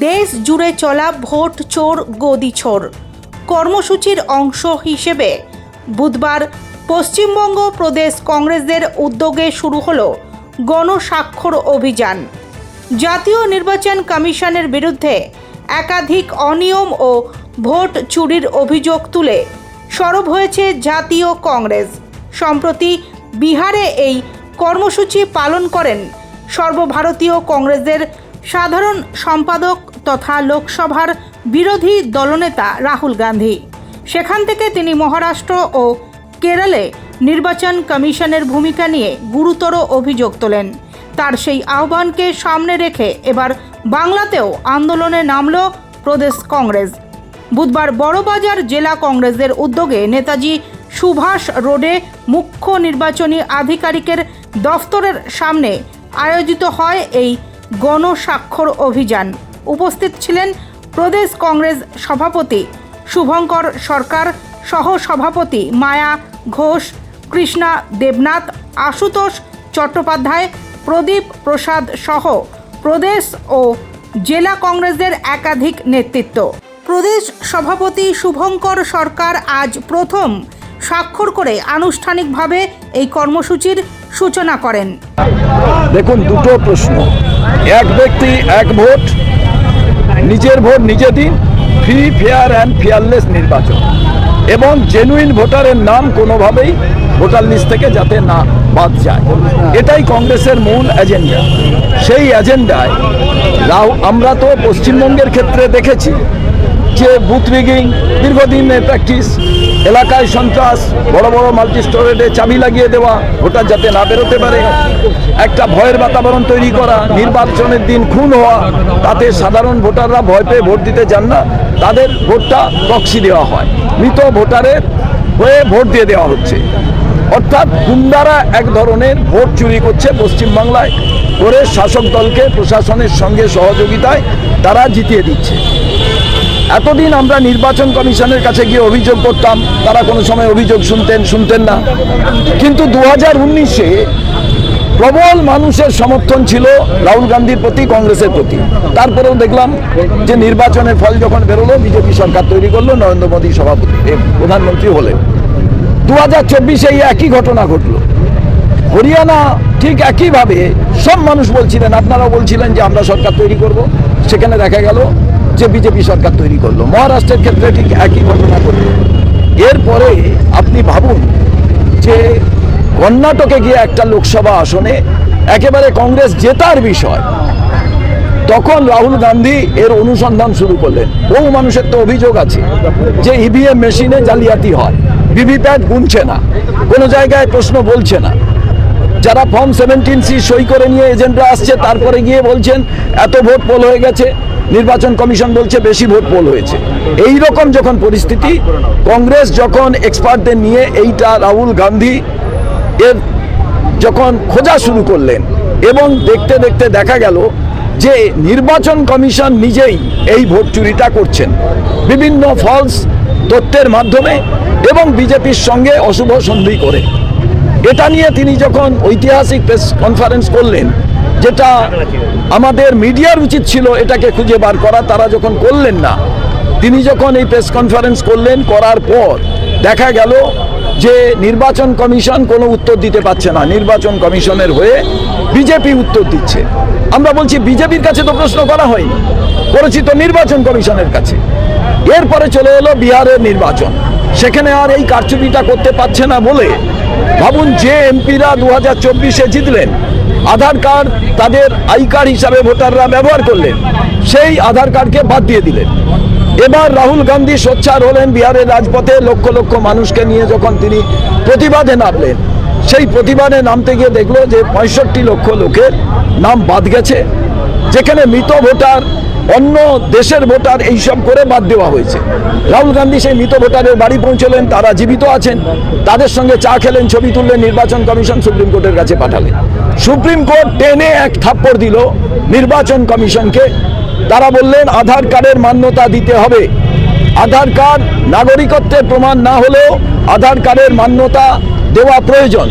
দেশ জুড়ে চলা ভোট চোর, গদি চোর। কর্মসূচির অংশ হিসেবে বুধবার পশ্চিমবঙ্গ প্রদেশ কংগ্রেসের উদ্যোগে শুরু হলো গণস্বাক্ষর অভিযান। জাতীয় নির্বাচন কমিশনের বিরুদ্ধে একাধিক অনিয়ম ও ভোট চুরির অভিযোগ তুলে সরব হয়েছে জাতীয় কংগ্রেস। সম্প্রতি বিহারে এই কর্মসূচি পালন করেন সর্বভারতীয় কংগ্রেসের সাধারণ সম্পাদক তথা লোকসভার বিরোধী দলনেতা রাহুল গান্ধী। সেখান থেকে তিনি মহারাষ্ট্র ও কেরলে নির্বাচন কমিশনের ভূমিকা নিয়ে গুরুতর অভিযোগ তোলেন। তার সেই আহ্বানকে সামনে রেখে এবার বাংলাতেও আন্দোলনে নামল প্রদেশ কংগ্রেস। বুধবার বড়বাজার জেলা কংগ্রেসের উদ্যোগে নেতাজি সুভাষ রোডে মুখ্য নির্বাচনী আধিকারিকের দফতরের সামনে আয়োজিত হয় এই গণস্বাক্ষর অভিযান। উপস্থিত ছিলেন প্রদেশ কংগ্রেস সভাপতি শুভঙ্কর সরকার সহ সভাপতি মায়া ঘোষ, কৃষ্ণা দেবনাথ, আশুতোষ চট্টোপাধ্যায়, প্রদীপ প্রসাদ সহ প্রদেশ ও জেলা কংগ্রেসের একাধিক নেতৃত্ব। প্রদেশ সভাপতি শুভঙ্কর সরকার আজ প্রথম স্বাক্ষর করে আনুষ্ঠানিকভাবে এই কর্মসূচির সূচনা করেন। দেখুন, দুটো প্রশ্ন। এক ব্যক্তি, এক ভোট, নিজের ভোট নিজে দিন ফ্রি ফেয়ার অ্যান্ড ফেয়ারলেস নির্বাচন। এবং জেনুইন ভোটারের নাম কোনোভাবেই ভোটার লিস্ট থেকে যাতে না বাদ যায়। এটাই কংগ্রেসের মূল এজেন্ডা সেই এজেন্ডায় রাও, আমরা তো পশ্চিমবঙ্গের ক্ষেত্রে দেখেছি যে বুথ রিগিং দীর্ঘদিনের প্র্যাকটিস এলাকায় সন্ত্রাস, বড় বড় মাল্টি স্টোরেটে চাবি লাগিয়ে দেওয়া, ভোটার যাতে না বেরোতে পারে। একটা ভয়ের বাতাবরণ তৈরি করা, নির্বাচনের দিন খুন হওয়া, তাতে সাধারণ ভোটাররা ভয় পেয়ে ভোট দিতে যান না। তাদের ভোটটা প্রক্সি দেওয়া হয়। মৃত ভোটারের হয়ে ভোট দিয়ে দেওয়া হচ্ছে। অর্থাৎ গুন্ডারা এক ধরনের ভোট চুরি করছে পশ্চিমবাংলায়। করে শাসক দলকে প্রশাসনের সঙ্গে সহযোগিতায় তারা জিতিয়ে দিচ্ছে। এতদিন আমরা নির্বাচন কমিশনের কাছে গিয়ে অভিযোগ করতাম, তারা কোনো সময় অভিযোগ শুনতেন শুনতেন না। কিন্তু দু হাজার উনিশে প্রবল মানুষের সমর্থন ছিল রাহুল গান্ধীর প্রতি, কংগ্রেসের প্রতি। তারপরেও দেখলাম যে নির্বাচনের ফল যখন বেরোলো, বিজেপি সরকার তৈরি করল, নরেন্দ্র মোদী সভাপতি প্রধানমন্ত্রী হলেন। দু হাজার চব্বিশে এই একই ঘটনা ঘটলো। হরিয়ানা ঠিক একইভাবে সব মানুষ বলছিলেন, আপনারাও বলছিলেন যে আমরা সরকার তৈরি করব। সেখানে দেখা গেল যে বিজেপি সরকার তৈরি করল, মহারাষ্ট্রের ক্ষেত্রে ঠিক একই ঘটনা ঘটল। এরপরে আপনি ভাবুন যে কর্ণাটকে গিয়ে একটা লোকসভা আসনে একেবারে কংগ্রেস জেতার বিষয়, তখন রাহুল গান্ধী এর অনুসন্ধান শুরু করলেন। বহু মানুষের তো অভিযোগ আছে যে ইভিএম মেশিনে জালিয়াতি হয়, ভিভিপ্যাট গুনছে না, কোনো জায়গায় প্রশ্ন বলছে না। যারা ফর্ম সেভেন্টিন সি সই করে নিয়ে এজেন্টরা আসছে, তারপরে গিয়ে বলছেন, এত ভোট পোল হয়ে গেছে, নির্বাচন কমিশন বলছে বেশি ভোট পোল হয়েছে। এই রকম যখন পরিস্থিতি, কংগ্রেস যখন এক্সপার্টদের নিয়ে এইটা রাহুল গান্ধী এর যখন খোঁজা শুরু করলেন, এবং দেখতে দেখতে দেখা গেল যে নির্বাচন কমিশন নিজেই এই ভোট চুরিটা করছেন। বিভিন্ন ফলস তথ্যের মাধ্যমে, এবং বিজেপির সঙ্গে অশুভ সন্ধি করে। এটা নিয়ে তিনি যখন ঐতিহাসিক প্রেস কনফারেন্স করলেন, যেটা আমাদের মিডিয়ার উচিত ছিল এটাকে খুঁজে বার করা, তারা যখন করলেন না, তিনি যখন এই প্রেস কনফারেন্স করলেন, করার পর দেখা গেল যে নির্বাচন কমিশন কোনো উত্তর দিতে পারছে না। নির্বাচন কমিশনের হয়ে বিজেপি উত্তর দিচ্ছে। আমরা বলছি, বিজেপির কাছে তো প্রশ্ন করা হয়নি করেছি তো নির্বাচন কমিশনের কাছে। এরপরে চলে এলো বিহারের নির্বাচন। সেখানে আর এই কারচুপিটা করতে পারছে না বলে ভাবুন যে এমপিরা দু হাজার চব্বিশে জিতলেন, আধার কার্ড তাদের আই কার্ড হিসাবে ভোটাররা ব্যবহার করলেন, সেই আধার কার্ডকে বাদ দিয়ে দিলেন। এবার রাহুল গান্ধী সোচ্চার হলেন বিহারের রাজপথে, লক্ষ লক্ষ মানুষকে নিয়ে যখন তিনি প্রতিবাদে নামলেন, সেই প্রতিবাদে নামতে গিয়ে দেখল যে পঁয়ষট্টি লক্ষ লোকের নাম বাদ গেছে। যেখানে মৃত ভোটার, অন্য দেশের ভোটার এইসব করে বাদ দেওয়া হয়েছে। রাহুল গান্ধী সেই মৃত ভোটারের বাড়ি পৌঁছলেন, তারা জীবিত আছেন, তাদের সঙ্গে চা খেলেন, ছবি তুললেন, নির্বাচন কমিশন সুপ্রিম কোর্টের কাছে পাঠালেন। সুপ্রিম কোর্ট টেনে এক থাপ্পড় দিল নির্বাচন কমিশনকে। তারা বললেন, আধার কার্ডের মান্যতা দিতে হবে। আধার কার্ড নাগরিকত্বের প্রমাণ না হলেও আধার কার্ডের মান্যতা দেওয়া প্রয়োজন।